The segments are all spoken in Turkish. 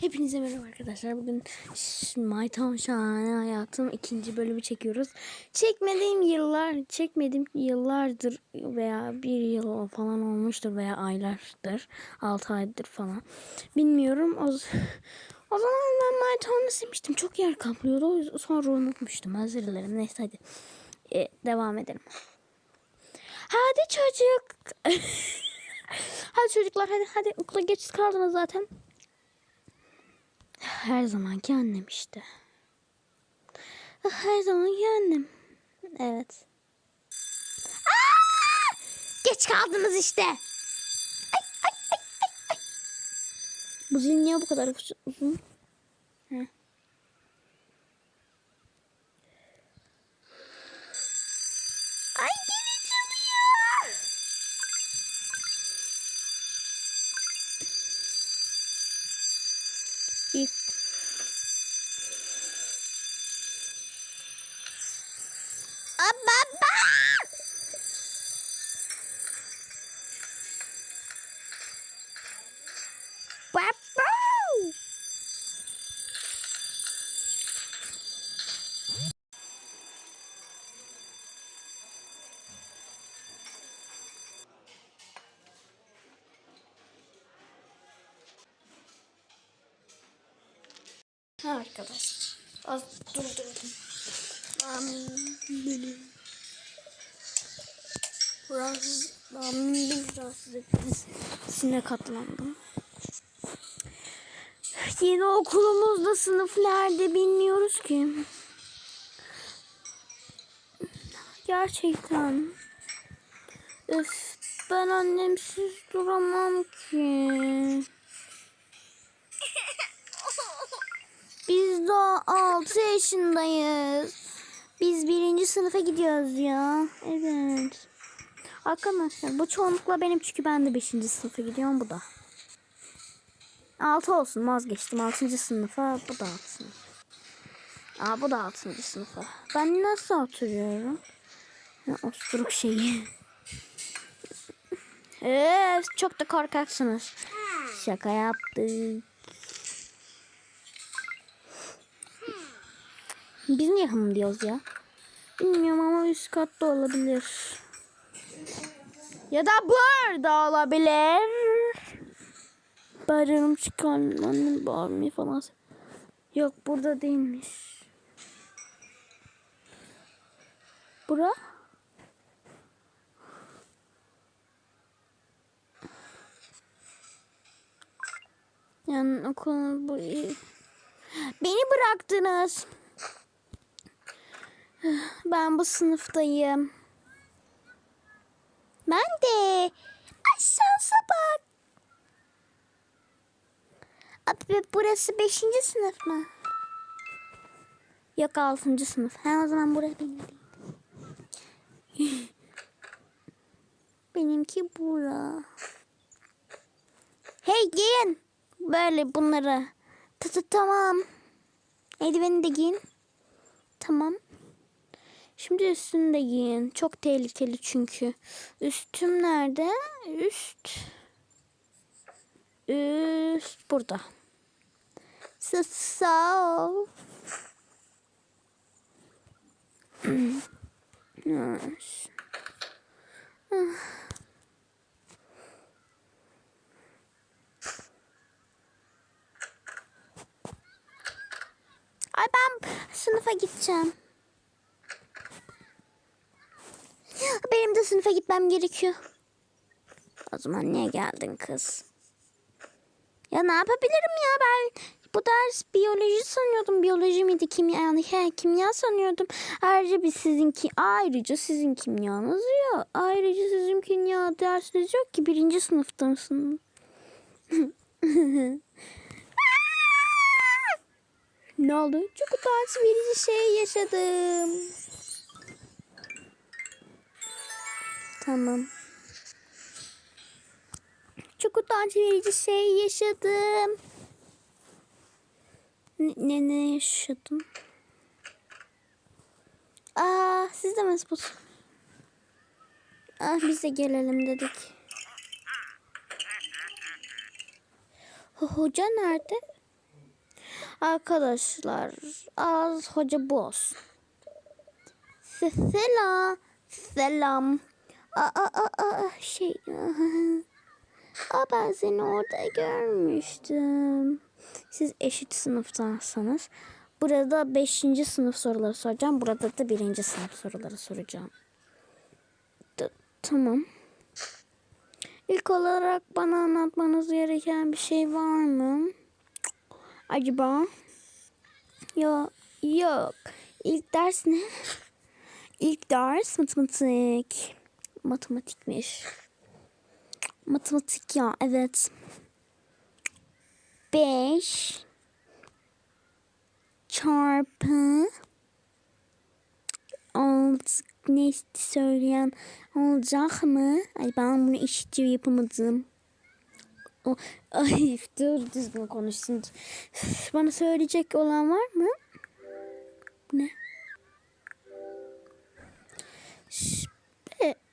Hepinize merhaba arkadaşlar. Bugün My Town Şahane Hayatım ikinci bölümü çekiyoruz. Çekmediğim yıllar, çekmedim yıllardır veya bir yıl falan olmuştur veya aylardır, altı aydır falan. Bilmiyorum. O, o zaman ben My Town'u sevmiştim. Çok yer kaplıyordu. Sonra unutmuştum. Özür dilerim. Neyse hadi. E, devam edelim. Hadi çocuk. hadi çocuklar hadi hadi okula geç kaldınız zaten. Her zamanki annem işte. Her zamanki annem. Evet. Geç kaldınız işte. Ay, ay, ay, ay, ay. Bu zil niye bu kadar uzun? Ha arkadaş. Az durdurdum. Benim. Rahatsız, amin beni rahatsız ettiniz. Sine katlandım. Yeni okulumuzda sınıf nerede bilmiyoruz ki. Gerçekten. Öf, ben annemsiz duramam ki. Biz daha 6 yaşındayız. Biz birinci sınıfa gidiyoruz ya. Evet. Arkadaşlar bu çoğunlukla benim çünkü ben de 5. sınıfa gidiyorum bu da. 6 olsun vazgeçtim 6. sınıfa bu da 6 sınıf. Aa bu da 6. sınıfa. Ben nasıl oturuyorum? Ha, osturuk şeyi. Ee, çok da korkaksınız. Şaka yaptık. Biz niye hım diyoruz ya? Bilmiyorum ama üst katta olabilir. Ya da burada olabilir. Bağırıyorum çıkan annem bağırmıyor falan. Yok burada değilmiş. Bura? Yani okulun bu Beni bıraktınız. Ben bu sınıftayım. Ben de. Ay şansa bak. Abi burası beşinci sınıf mı? Yok altıncı sınıf. Ha o zaman burası benim değil. Benimki bura. Hey giyin. Böyle bunları. Tı tamam. Eldiveni de giyin. Tamam. Şimdi üstünü de giyin. Çok tehlikeli çünkü. Üstüm nerede? Üst. Üst burada. Sa- Sağ ol. Ay ben sınıfa gideceğim. Benim de sınıfa gitmem gerekiyor. O zaman niye geldin kız? Ya ne yapabilirim ya ben bu ders biyoloji sanıyordum. Biyoloji miydi kimya yani he, kimya sanıyordum. Ayrıca biz sizinki ayrıca sizin kimyanız yok. Ayrıca sizin kimya dersiniz yok ki birinci sınıftasınız. ne oldu? Çok utanç verici şey yaşadım. Tamam. Çok utanç verici şey yaşadım. Ne ne, yaşadım? Aa, siz de bu? Ah, biz de gelelim dedik. Ho- Hoca nerede? Arkadaşlar az hoca bu olsun. Se- Selam. Selam. Aa, aa, aa, şey. Aa, ben seni orada görmüştüm. Siz eşit sınıftansanız. Burada 5. sınıf soruları soracağım. Burada da 1. sınıf soruları soracağım. T- tamam. İlk olarak bana anlatmanız gereken bir şey var mı? Acaba? Yok. Yok. İlk ders ne? İlk ders matematik. Matematikmiş. Matematik ya evet. 5 çarpı 6 ne söyleyen olacak mı? Ay ben bunu eşitçi yapamadım. O, ay dur düzgün konuşsun. Bana söyleyecek olan var mı? Ne?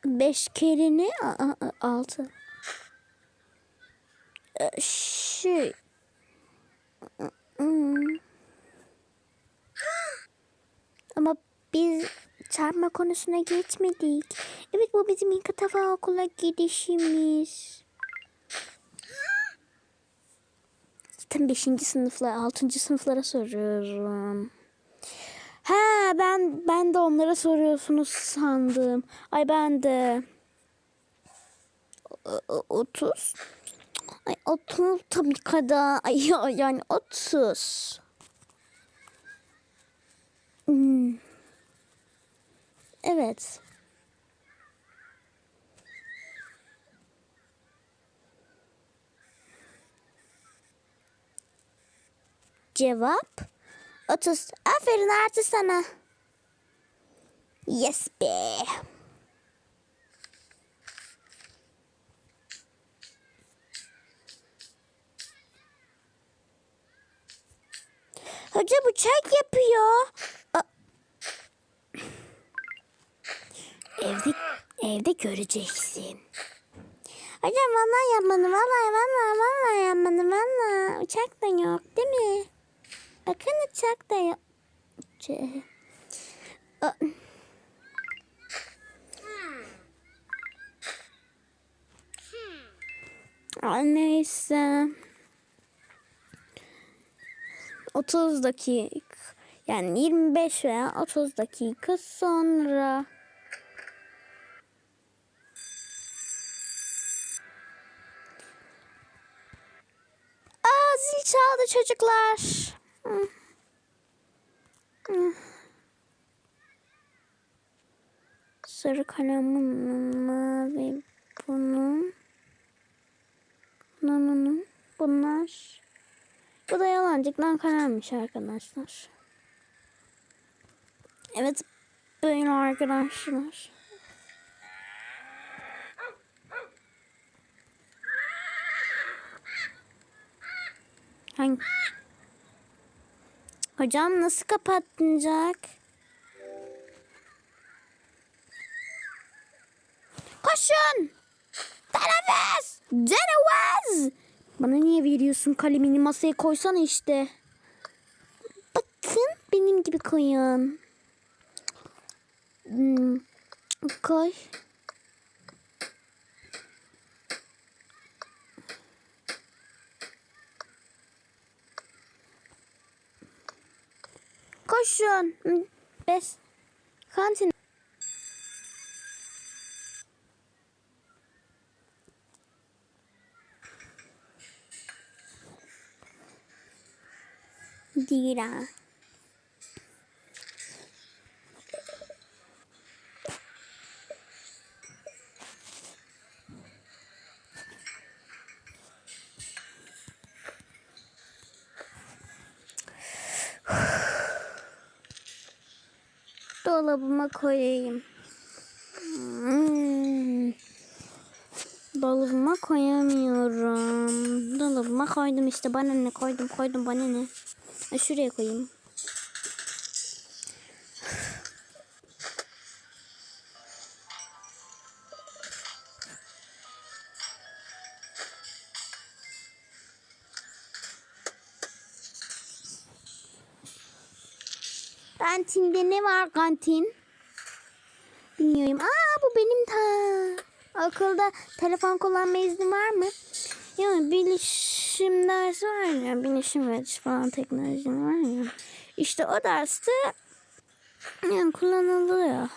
Beş kere ne? A- Altı. Şey. Ama biz çarpma konusuna geçmedik. Evet bu bizim ilk defa okula gidişimiz. Zaten 5. sınıfla 6. sınıflara soruyorum. Ha ben ben de onlara soruyorsunuz sandım. Ay ben de. O- o- 30. Ay 30 tabii kadar. Ay ya- yani 30. Hmm. Evet. Cevap 30. Aferin artı sana. Yes be. Hoca bıçak yapıyor. Evde evde göreceksin. Hocam vallahi yapmadım vallahi vallahi vallahi yapmadım vallahi. Uçak da yok değil mi? Bakın uçak da yok. Ç- A- Aa, neyse. 30 dakika yani 25 veya 30 dakika sonra Aa zil çaldı çocuklar. Sarı kalemim mavi. Bunun, bunun. Bunlar. Bu da yalancıktan kalemmiş arkadaşlar. Evet böyle arkadaşlar. Hangi? Hocam nasıl kapatacak? Koşun! Teneffüs! Teneffüs! Bana niye veriyorsun kalemini masaya koysana işte. Bakın benim gibi koyun. Hmm, koy. Koşun. Hmm, Beş. Kantin. Değil Dolabıma koyayım. Hmm. Dolabıma koyamıyorum. Dolabıma koydum işte. Bana ne koydum koydum bana ne. Şuraya koyayım. Kantinde ne var kantin? Bilmiyorum. Aa bu benim ta. Akılda telefon kullanma izni var mı? Yani bilişim dersi var ya. Bilişim ve falan teknoloji var ya. İşte o derste yani kullanılıyor.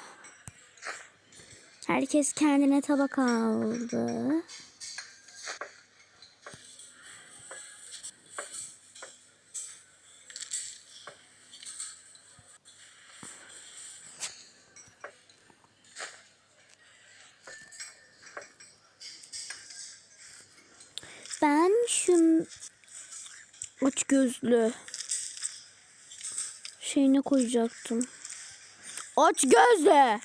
Herkes kendine tabak aldı. Gözlü şeyine koyacaktım. Aç gözlü.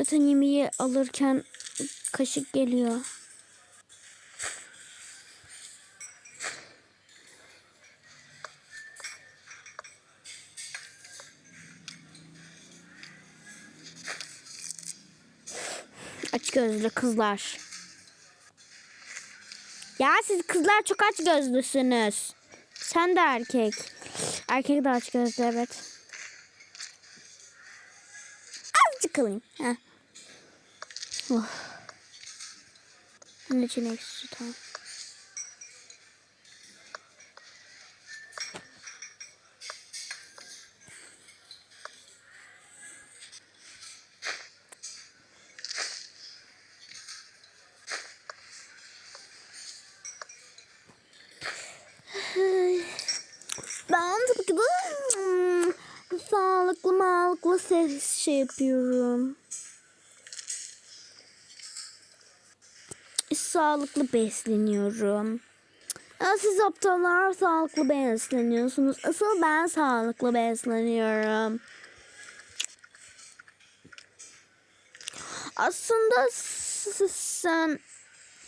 Zaten yemeği alırken kaşık geliyor. Aç gözlü kızlar. Ya siz kızlar çok aç gözlüsünüz. Sen de erkek. Erkek de aç gözlü evet. Azıcık alayım. Heh bu. Bunun için eksi tamam. Ben hmm, sağlıklı mağlıklı ses şey yapıyorum. Sağlıklı besleniyorum. Ya siz aptallar sağlıklı besleniyorsunuz. Asıl ben sağlıklı besleniyorum. Aslında sen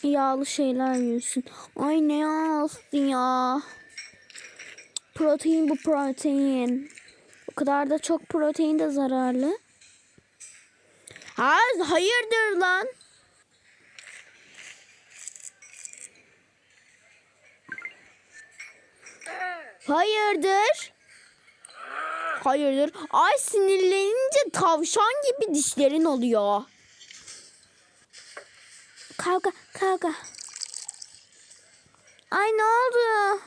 yağlı şeyler yiyorsun. Ay ne yağlısı ya. Protein bu protein. O kadar da çok protein de zararlı. Ha, hayırdır lan? Hayırdır? Hayırdır? Ay sinirlenince tavşan gibi dişlerin oluyor. Kavga, kavga. Ay ne oldu?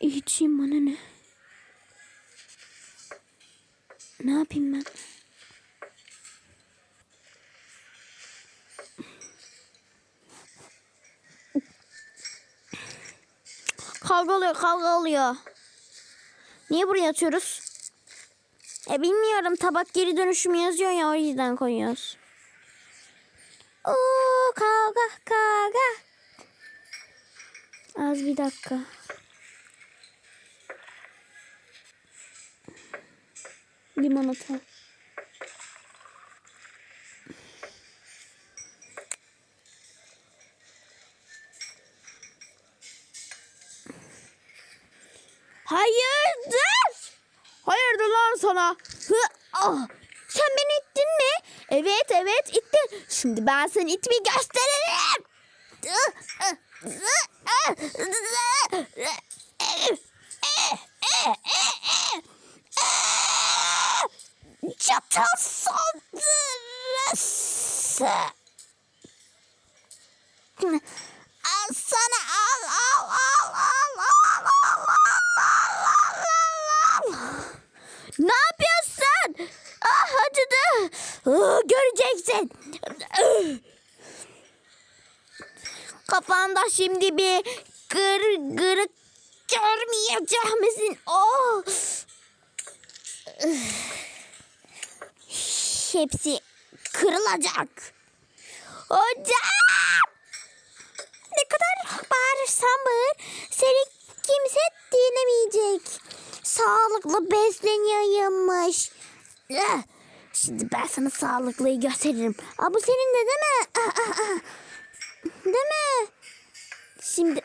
İçeyim bana ne? Ne yapayım ben? Kavga oluyor, kavga oluyor. Niye buraya atıyoruz? E bilmiyorum. Tabak geri dönüşüm yazıyor ya o yüzden koyuyoruz. Oo kavga, kavga. Az bir dakika. Limonata. Ah. Sen beni ittin mi? Evet evet ittin. Şimdi ben seni itmeyi gösteririm. Çatal saldırısı. Göreceksin. Kafanda şimdi bir gır gırık görmeyecek misin? Oh. Hepsi kırılacak. Hocam! Ne kadar bağırırsan bağır. Seni kimse dinlemeyecek. Sağlıklı besleniyormuş. Eh, Şimdi ben sana sağlıklıyı gösteririm. Aa, bu senin de değil mi? Ah, ah, ah. Değil mi? Şimdi...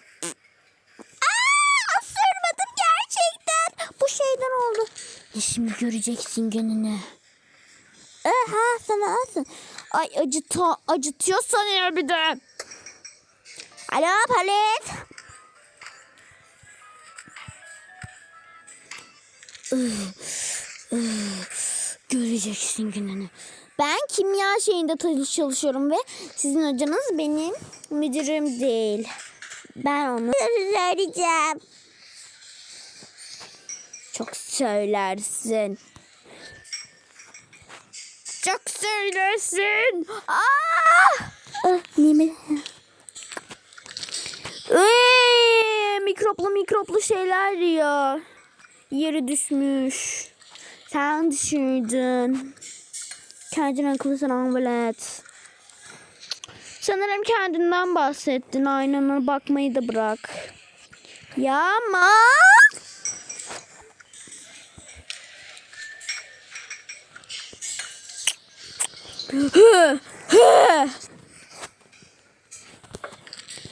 Aa, ısırmadım gerçekten. Bu şeyden oldu. E şimdi göreceksin gününü. Aha sana alsın. Ay acıtıyor, acıtıyor sanıyor bir de. Alo Palet. Göreceksin gününü. Ben kimya şeyinde çalışıyorum ve sizin hocanız benim müdürüm değil. Ben onu söyleyeceğim. Çok söylersin. Çok söylersin. Ah! Ah, Nimet. Eee, mikroplu mikroplu şeyler ya. Yeri düşmüş. Sen düşürdün. Kendin akıllısın ambulet. Sanırım kendinden bahsettin. Aynana bakmayı da bırak. Ya ama.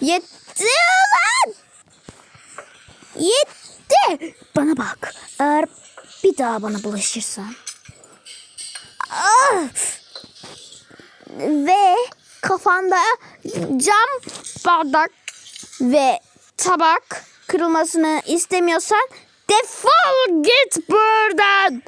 Yetti lan! Yetti! Bana bak. Eğer bir daha bana bulaşırsan Ah! Ve kafanda cam bardak ve tabak kırılmasını istemiyorsan defol git buradan.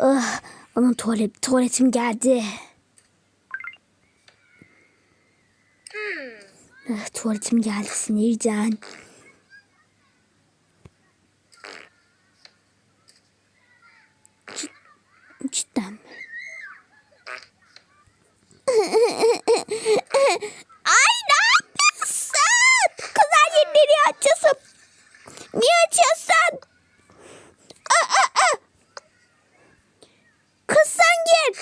Ah, onun tuvalet, tuvaletim geldi. Tuvaletim geldi sinirden. Cid- Cidden mi? Ay ne yapıyorsun? Kızlar yerleri açıyorsun. Niye açıyorsun? Aa, aa, aa. Kız sen gir.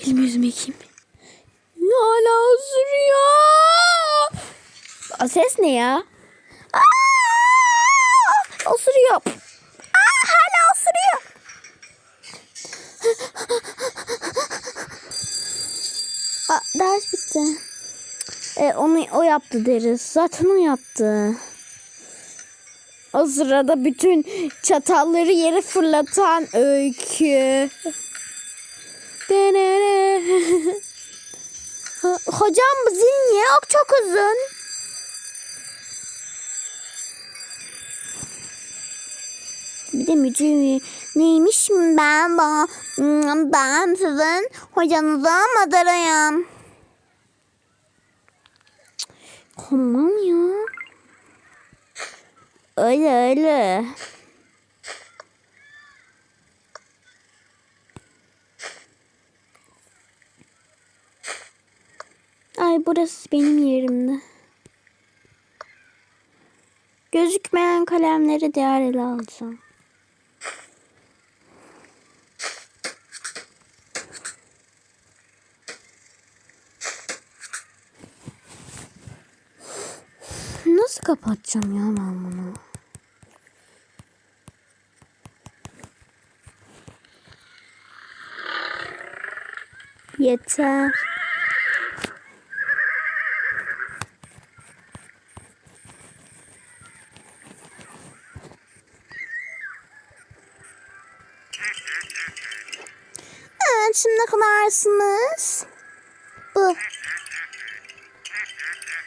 Elimi yüzümü yıkayayım. Hala ısırıyor. O ses ne ya? Aa, osuruyor. Aa, hala osuruyor. Aa, ders bitti. E, onu o yaptı deriz. Zaten o yaptı. O sırada bütün çatalları yere fırlatan öykü. Hocam bu zil niye yok çok uzun? Bir de müdür neymiş ben bu ben sizin hocanıza madarayım. Tamam ya. Öyle öyle. Ay burası benim yerimde. Gözükmeyen kalemleri diğer ele alacağım. Nasıl kapatacağım ya ben bunu? Yeter. Evet şimdi ne kadarsınız? Bu.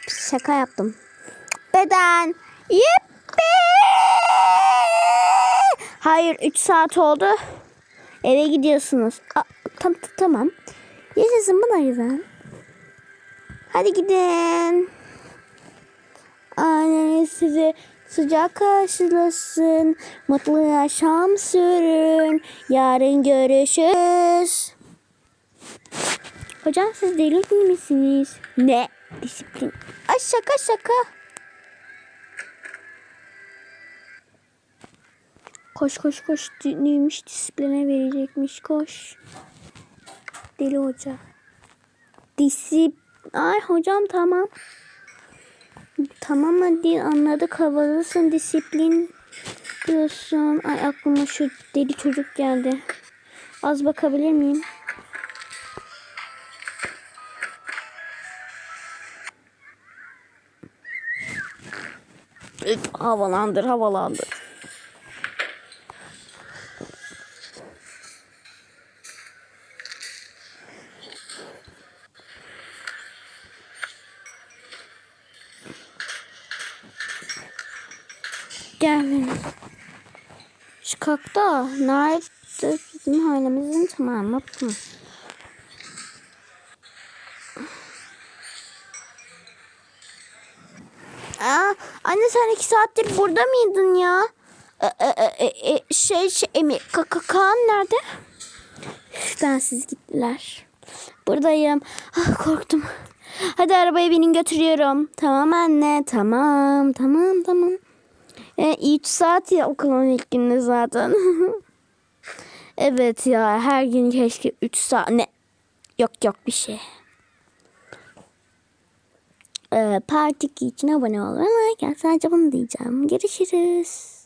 Şaka yaptım. Beden. Yippi! Hayır 3 saat oldu. Eve gidiyorsunuz. Aa, tam, tamam. Yaşasın buna güzel. Hadi gidin. Aa, anneniz sizi sıcak karşılasın. Mutlu yaşam sürün. Yarın görüşürüz. Hocam siz deli misiniz? Ne? Disiplin. Ay şaka şaka. Koş koş koş. Neymiş disipline verecekmiş. Koş. Deli hoca. Disip... Ay hocam tamam. Tamam hadi anladık havalısın disiplin diyorsun. Ay aklıma şu deli çocuk geldi. Az bakabilir miyim? Havalandır havalandır. Gel benim. Kalkta nerede bizim halimizin tamamı? Hı. Aa, anne sen iki saattir burada mıydın ya? E, e, e, şey, şey Emi, Ka- Ka- Kaan nerede? Bensiz gittiler. Buradayım. Ah, korktum. Hadi arabaya binin götürüyorum. Tamam anne tamam tamam tamam. E, 3 saat ya okulun ilk günü zaten. Evet ya her gün keşke 3 saat ne yok yok bir şey. Ee, part 2 için abone ol ama gel sadece bunu diyeceğim. Görüşürüz.